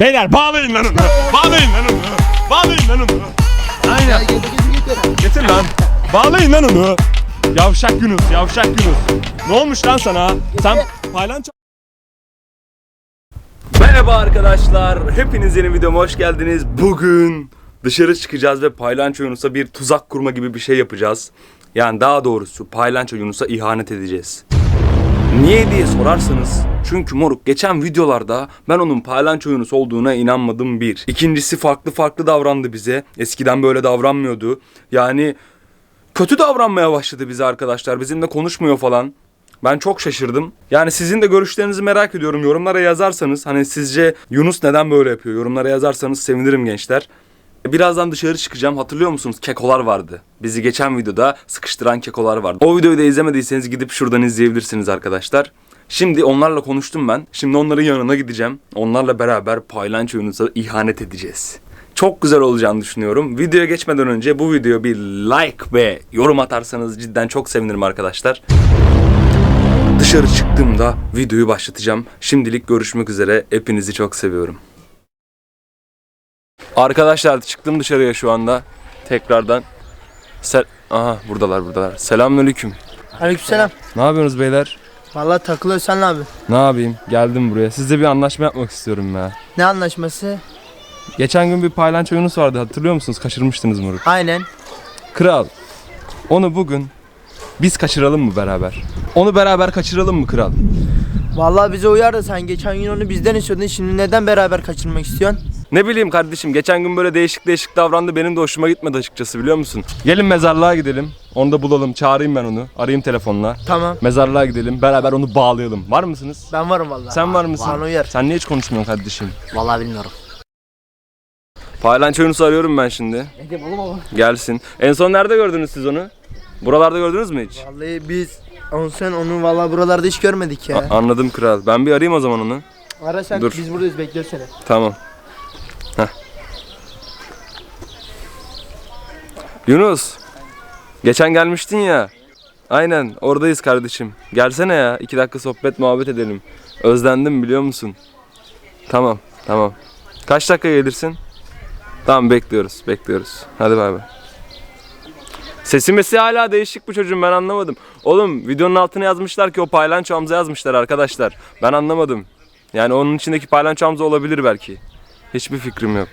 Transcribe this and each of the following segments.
Beyler bağlayın lan onu. Bağlayın lan onu. Bağlayın lan onu. Aynen. Getir lan. Bağlayın lan onu. Yavşak Yunus, yavşak Yunus. Ne olmuş lan sana? Sen paylanço... Merhaba arkadaşlar. Hepiniz yeni videoma hoş geldiniz. Bugün dışarı çıkacağız ve Paylanço Yunus'a bir tuzak kurma gibi bir şey yapacağız. Yani daha doğrusu Paylanço Yunus'a ihanet edeceğiz. Niye diye sorarsanız çünkü moruk geçen videolarda ben onun Paylanço Yunus olduğuna inanmadım bir. İkincisi farklı farklı davrandı bize. Eskiden böyle davranmıyordu. Yani kötü davranmaya başladı bize arkadaşlar. Bizimle konuşmuyor falan. Ben çok şaşırdım. Yani sizin de görüşlerinizi merak ediyorum. Yorumlara yazarsanız hani sizce Yunus neden böyle yapıyor? Yorumlara yazarsanız sevinirim gençler. Birazdan dışarı çıkacağım. Hatırlıyor musunuz? Kekolar vardı. Bizi geçen videoda sıkıştıran kekolar vardı. O videoyu da izlemediyseniz gidip şuradan izleyebilirsiniz arkadaşlar. Şimdi onlarla konuştum ben. Şimdi onların yanına gideceğim. Onlarla beraber paylanço Yunus'a ihanet edeceğiz. Çok güzel olacağını düşünüyorum. Videoya geçmeden önce bu videoya bir like ve yorum atarsanız cidden çok sevinirim arkadaşlar. Dışarı çıktığımda videoyu başlatacağım. Şimdilik görüşmek üzere. Hepinizi çok seviyorum. Arkadaşlar çıktım dışarıya şu anda. Tekrardan. Sel Aha buradalar buradalar. Selamünaleyküm. Aleykümselam. Ne yapıyorsunuz beyler? Vallahi takılıyor sen ne abi? Ne yapayım? Geldim buraya. Sizle bir anlaşma yapmak istiyorum ya. Ne anlaşması? Geçen gün bir paylanço Yunus vardı hatırlıyor musunuz? Kaçırmıştınız moruk. Aynen. Kral. Onu bugün biz kaçıralım mı beraber? Onu beraber kaçıralım mı kral? Vallahi bize uyar da sen geçen gün onu bizden istiyordun. Şimdi neden beraber kaçırmak istiyorsun? Ne bileyim kardeşim geçen gün böyle değişik değişik davrandı benim de hoşuma gitmedi açıkçası biliyor musun? Gelin mezarlığa gidelim. Onu da bulalım. Çağırayım ben onu. Arayayım telefonla. Tamam. Mezarlığa gidelim. Beraber onu bağlayalım. Var mısınız? Ben varım vallahi. Sen var mısın? Bana uyar. Sen niye hiç konuşmuyorsun kardeşim? Vallahi bilmiyorum. Paylanço Yunus'u arıyorum ben şimdi. Gelsin. En son nerede gördünüz siz onu? Buralarda gördünüz mü hiç? Vallahi biz onu sen onu vallahi buralarda hiç görmedik ya. A- anladım kral. Ben bir arayayım o zaman onu. Ara sen Dur. biz buradayız bekliyoruz seni. Tamam. Heh. Yunus. Geçen gelmiştin ya. Aynen oradayız kardeşim. Gelsene ya. iki dakika sohbet muhabbet edelim. Özlendim biliyor musun? Tamam tamam. Kaç dakika gelirsin? Tamam bekliyoruz bekliyoruz. Hadi bay bay. Sesi mesi hala değişik bu çocuğun ben anlamadım. Oğlum videonun altına yazmışlar ki o paylanço Hamza yazmışlar arkadaşlar. Ben anlamadım. Yani onun içindeki paylanço Hamza olabilir belki. Hiçbir fikrim yok.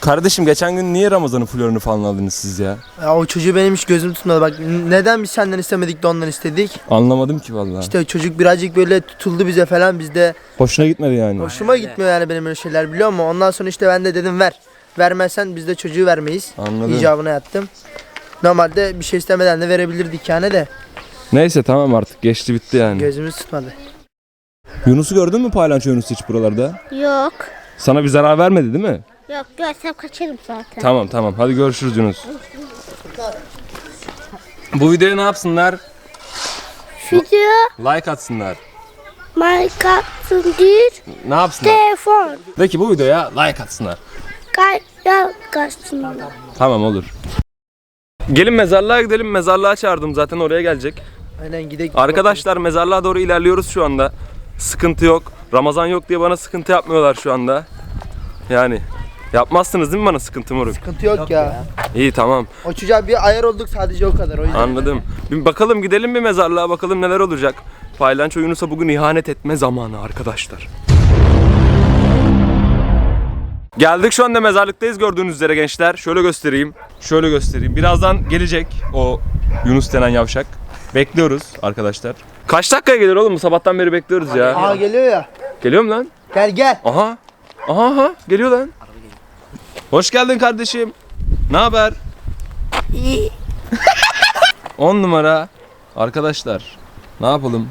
Kardeşim geçen gün niye Ramazan'ın flörünü falan aldınız siz ya? Ya o çocuğu benim hiç gözüm tutmadı. Bak neden biz senden istemedik de ondan istedik? Anlamadım ki vallahi. İşte çocuk birazcık böyle tutuldu bize falan. Biz de Hoşuna gitmedi yani. hoşuma gitmiyor yani benim öyle şeyler biliyor musun? Ondan sonra işte ben de dedim ver. Vermezsen biz de çocuğu vermeyiz. Anladım. İcabına yattım. Normalde bir şey istemeden de verebilirdik yani de Neyse tamam artık geçti bitti yani. gözümüz tutmadı. Yunus'u gördün mü paylanço Yunus hiç buralarda? Yok. Sana bir zarar vermedi değil mi? Yok görsem kaçarım zaten. Tamam tamam hadi görüşürüz Yunus. Bu videoya ne yapsınlar? Video Like atsınlar. markasın değil. Ne yapsınlar? Telefon. De ki bu videoya like atsınlar. Kaya kaçsın. Tamam olur. Gelin mezarlığa gidelim. Mezarlığa çağırdım zaten oraya gelecek. Aynen gidelim. Arkadaşlar mezarlığa doğru ilerliyoruz şu anda. Sıkıntı yok. Ramazan yok diye bana sıkıntı yapmıyorlar şu anda. Yani yapmazsınız değil mi bana sıkıntı moruk? Sıkıntı yok, ya. İyi tamam O çocuğa bir ayar olduk sadece o kadar o yüzden. anladım. Bir bakalım gidelim bir mezarlığa bakalım neler olacak. Paylanço Yunus'a bugün ihanet etme zamanı arkadaşlar. Geldik şu anda mezarlıktayız gördüğünüz üzere gençler. Şöyle göstereyim. Şöyle göstereyim. Birazdan gelecek o Yunus denen yavşak. Bekliyoruz arkadaşlar. Kaç dakikaya gelir oğlum? Sabahtan beri bekliyoruz ya. Aa geliyor ya. Geliyor mu lan? Gel gel. Aha. Aha aha geliyor lan. Hoş geldin kardeşim. Ne haber? 10 numara. Arkadaşlar ne yapalım?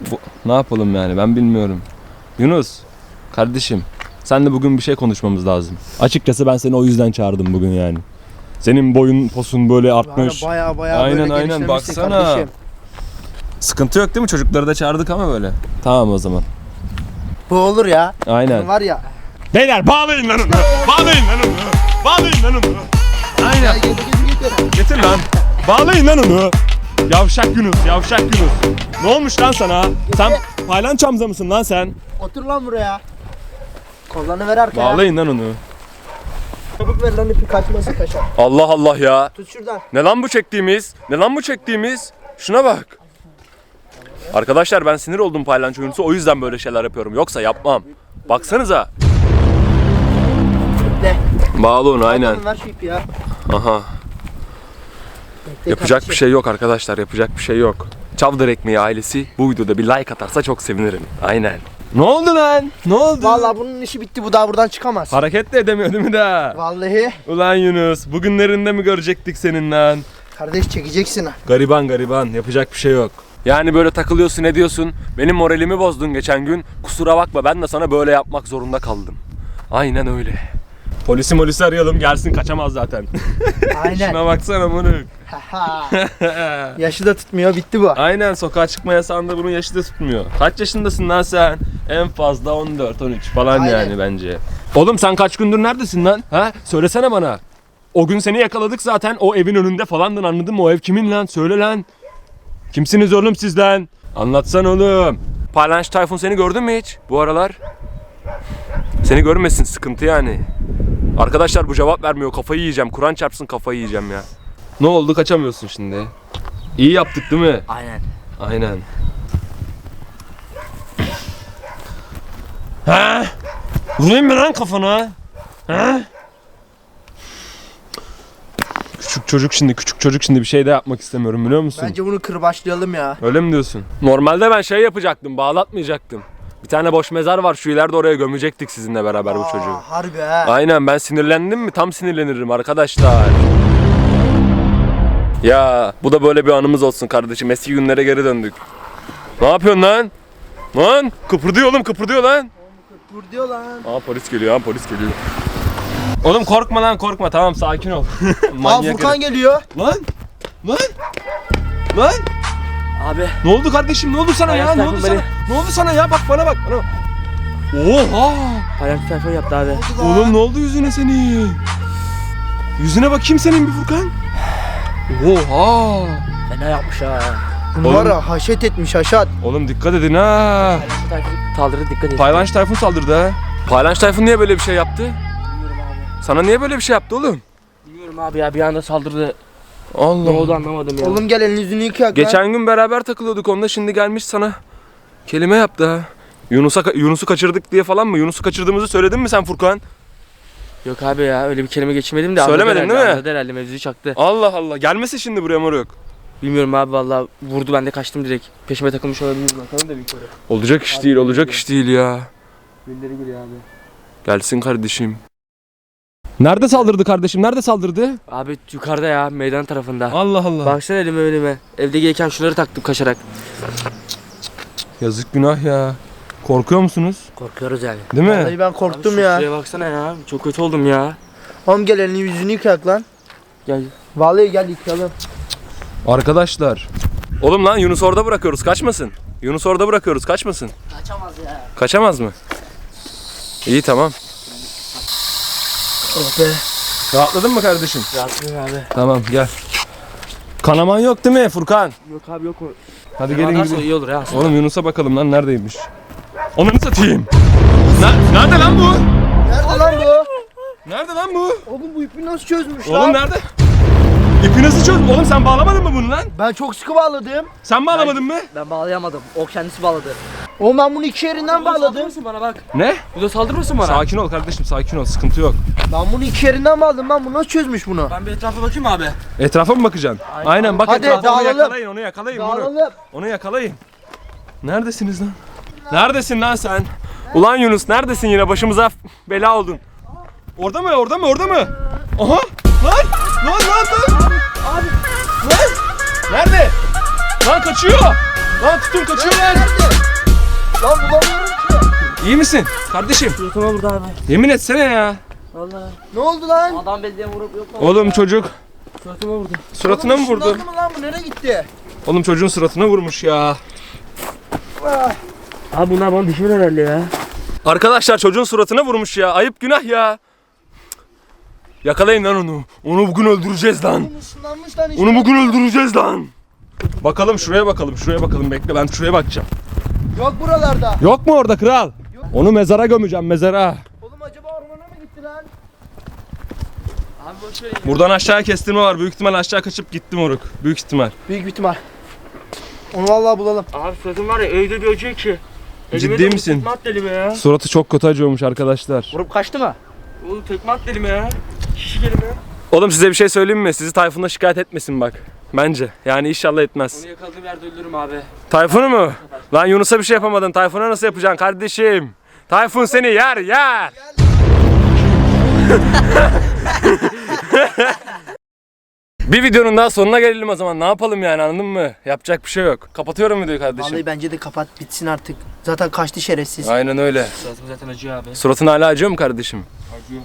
Bu, ne yapalım yani ben bilmiyorum. Yunus kardeşim sen de bugün bir şey konuşmamız lazım. Açıkçası ben seni o yüzden çağırdım bugün yani. Senin boyun posun böyle artmış. Baya baya Aynen, böyle aynen, genişlemişsin baksana. kardeşim. Sıkıntı yok değil mi? Çocukları da çağırdık ama böyle. Tamam o zaman. Bu olur ya. Aynen. Var ya. Beyler bağlayın lan onu. Bağlayın lan onu. Bağlayın lan onu. Aynen. Getir lan. Bağlayın lan onu. Yavşak Yunus, yavşak Yunus. Ne olmuş lan sana? Sen paylanço Hamza mısın lan sen? Otur lan buraya. Kollarını ver arkaya. Bağlayın lan onu. Çabuk ver lan ipi kaçması kaçar. Allah Allah ya. Tut şuradan. Ne lan bu çektiğimiz? Ne lan bu çektiğimiz? Şuna bak. Arkadaşlar ben sinir oldum paylanço oyuncusu o yüzden böyle şeyler yapıyorum. Yoksa yapmam. Baksanıza. De. Bağlı onu aynen. Ver şu ipi ya. Aha. Bekle, Yapacak bir şey yok arkadaşlar. Yapacak bir şey yok. Çavdar Ekmeği ailesi bu videoda bir like atarsa çok sevinirim. Aynen. Ne oldu lan? Ne oldu? Vallahi bunun işi bitti bu daha buradan çıkamaz. Hareket de edemiyor değil mi daha? Vallahi Ulan Yunus bugünlerinde mi görecektik senin lan? kardeş çekeceksin ha. Gariban gariban yapacak bir şey yok. Yani böyle takılıyorsun ediyorsun. Benim moralimi bozdun geçen gün. Kusura bakma ben de sana böyle yapmak zorunda kaldım. Aynen öyle. Polisi molisi arayalım gelsin kaçamaz zaten. Aynen. Şuna baksana bunu. Yaşı da tutmuyor bitti bu. Aynen sokağa çıkma yasağında bunun yaşı da tutmuyor. Kaç yaşındasın lan sen? En fazla 14-13 falan Aynen. yani bence. Oğlum sen kaç gündür neredesin lan? Ha? Söylesene bana. O gün seni yakaladık zaten o evin önünde falandın anladın mı? O ev kimin lan? Söyle lan. Kimsiniz oğlum siz lan? Anlatsan oğlum. Paylanç Tayfun seni gördün mü hiç bu aralar? Seni görmesin sıkıntı yani. Arkadaşlar bu cevap vermiyor kafayı yiyeceğim. Kur'an çarpsın kafayı yiyeceğim ya. Ne oldu kaçamıyorsun şimdi? İyi yaptık değil mi? Aynen. Aynen. Ha? Vurayım mı lan kafana? Ha? Küçük çocuk şimdi, küçük çocuk şimdi bir şey de yapmak istemiyorum biliyor musun? Bence bunu kırbaçlayalım ya. Öyle mi diyorsun? Normalde ben şey yapacaktım, bağlatmayacaktım. Bir tane boş mezar var şu ileride oraya gömecektik sizinle beraber bu çocuğu. Aa, harbi ha. Aynen ben sinirlendim mi tam sinirlenirim arkadaşlar. Ya bu da böyle bir anımız olsun kardeşim. Eski günlere geri döndük. Ne yapıyorsun lan? Lan kıpırdıyor oğlum kıpırdıyor lan. Vur diyor lan. Aa polis geliyor ha polis geliyor. Oğlum korkma lan korkma tamam sakin ol. Aa Manyak Furkan herif. geliyor. Lan lan lan Abi. ne oldu kardeşim ne oldu sana ya Hayat ne oldu Tayfun sana ne oldu sana ya bak bana bak bana bak. Oha Paylaşım telefon yaptı abi. Oğlum ne oldu yüzüne senin? Yüzüne bakayım senin bir Furkan. Oha! Fena yapmış ha. Var ya haşet etmiş haşat. Oğlum dikkat edin ha. Saldırı dikkat edin. Paylanç Tayfun saldırdı ha. Paylanç Tayfun niye böyle bir şey yaptı? Bilmiyorum abi. Sana niye böyle bir şey yaptı oğlum? Bilmiyorum abi ya bir anda saldırdı. Allah. Ne oldu anlamadım ya. Oğlum gel elini yüzünü lan. Geçen gün beraber takılıyorduk onunla şimdi gelmiş sana kelime yaptı ha. Yunus'a Yunus'u kaçırdık diye falan mı? Yunus'u kaçırdığımızı söyledin mi sen Furkan? Yok abi ya öyle bir kelime geçirmedim de Söylemedin anladı değil mi? herhalde, Anladı herhalde mevzuyu çaktı. Allah Allah. Gelmesi şimdi buraya moruk. Bilmiyorum abi vallahi vurdu ben de kaçtım direkt. Peşime takılmış olabilir bakalım da bir kere. Olacak iş değil, olacak iş değil ya. Birileri geliyor abi. Gelsin kardeşim. Nerede saldırdı kardeşim? Nerede saldırdı? Abi yukarıda ya meydan tarafında. Allah Allah. Baksana elime önüme. Evde gelirken şunları taktım kaçarak. Yazık günah ya. Korkuyor musunuz? Korkuyoruz yani. Değil mi? Vallahi ben korktum Abi şu ya. Şuraya baksana ya. Çok kötü oldum ya. Oğlum gel elini yüzünü yıkayak lan. Gel. Vallahi gel yıkayalım. Arkadaşlar. Oğlum lan Yunus orada bırakıyoruz kaçmasın. Yunus orada bırakıyoruz kaçmasın. Kaçamaz ya. Kaçamaz mı? İyi tamam. Oh be. Rahatladın mı kardeşim? Rahatsızım abi. Tamam gel. Kanaman yok değil mi Furkan? Yok abi yok? Hadi gelin gidelim. iyi olur ya. Oğlum Yunus'a bakalım lan neredeymiş. Onları satayım. Ne- nerede lan bu? Nerede lan bu? Nerede lan bu? Oğlum bu ipi nasıl çözmüş Oğlum lan? nerede? İpi nasıl çöz? Oğlum sen bağlamadın mı bunu lan? Ben çok sıkı bağladım. Sen bağlamadın mı? Ben bağlayamadım. O kendisi bağladı. Oğlum ben bunu iki yerinden bağladım. Saldırmasın bana bak. Ne? Bu da saldırmasın bana. Sakin ol kardeşim sakin ol sıkıntı yok. Ben bunu iki yerinden bağladım. Ben bunu nasıl çözmüş bunu? Ben bir etrafa bakayım abi. Etrafa mı bakacaksın? Aynen, bak Hadi, etrafa onu dağılalım. yakalayın onu yakalayın. Dağılalım. Onu yakalayın. Neredesiniz lan? Neredesin lan sen? Ulan Yunus neredesin yine başımıza f- bela oldun. Orada mı orada mı orada mı? Aha lan lan lan lan. Abi. Lan. Nerede? Lan kaçıyor. Lan tutun kaçıyor lan. Lan bulamıyorum ki. İyi misin kardeşim? Suratıma vurdu abi. Yemin etsene ya. Vallahi. Ne oldu lan? Adam belediye vurup yok mu? Oğlum çocuk Suratıma vurdu. suratına mı vurdu? ışınlandı mı lan bu nereye gitti? Oğlum çocuğun suratına vurmuş ya. Ah. Abi bunlar bana düşman herhalde ya. Arkadaşlar çocuğun suratına vurmuş ya. Ayıp günah ya. Yakalayın lan onu. Onu bugün öldüreceğiz lan. Işınlanmış lan işte. Onu bugün öldüreceğiz lan. Bakalım şuraya bakalım. Şuraya bakalım. Bekle ben şuraya bakacağım. Yok buralarda. Yok mu orada kral? Yok. Onu mezara gömeceğim mezara. Oğlum acaba ormana mı gitti lan? Abi boş ver ya. Buradan aşağı kestirme var. Büyük ihtimal aşağı kaçıp gitti moruk. Büyük ihtimal. Büyük ihtimal. Onu vallahi bulalım. Abi suratım var ya öyle bir ki. Elime Ciddi misin? Tekme delime ya. Suratı çok kötü acıyormuş arkadaşlar. Vurup kaçtı mı? Oğlum tekme delime ya. Şişi gelime. Oğlum size bir şey söyleyeyim mi? Sizi Tayfun'a şikayet etmesin bak. Bence. Yani inşallah etmez. Onu yakaladığım yerde öldürürüm abi. Tayfun'u mu? Lan Yunus'a bir şey yapamadın. Tayfun'a nasıl yapacaksın kardeşim? Tayfun seni yer yer. bir videonun daha sonuna gelelim o zaman. Ne yapalım yani anladın mı? Yapacak bir şey yok. Kapatıyorum videoyu kardeşim. Vallahi bence de kapat bitsin artık. Zaten kaçtı şerefsiz. Aynen öyle. Suratım zaten acıyor abi. Suratın hala acıyor mu kardeşim? Acıyor.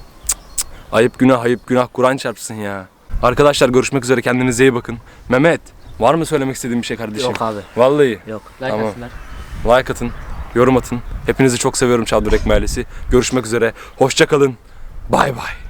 Ayıp günah ayıp günah Kur'an çarpsın ya. Arkadaşlar görüşmek üzere kendinize iyi bakın. Mehmet var mı söylemek istediğin bir şey kardeşim? Yok abi. Vallahi Yok. Like Tamam. atsınlar. like atın, yorum atın. Hepinizi çok seviyorum Çaldırek Mahallesi. Görüşmek üzere. Hoşça kalın. Bay bay.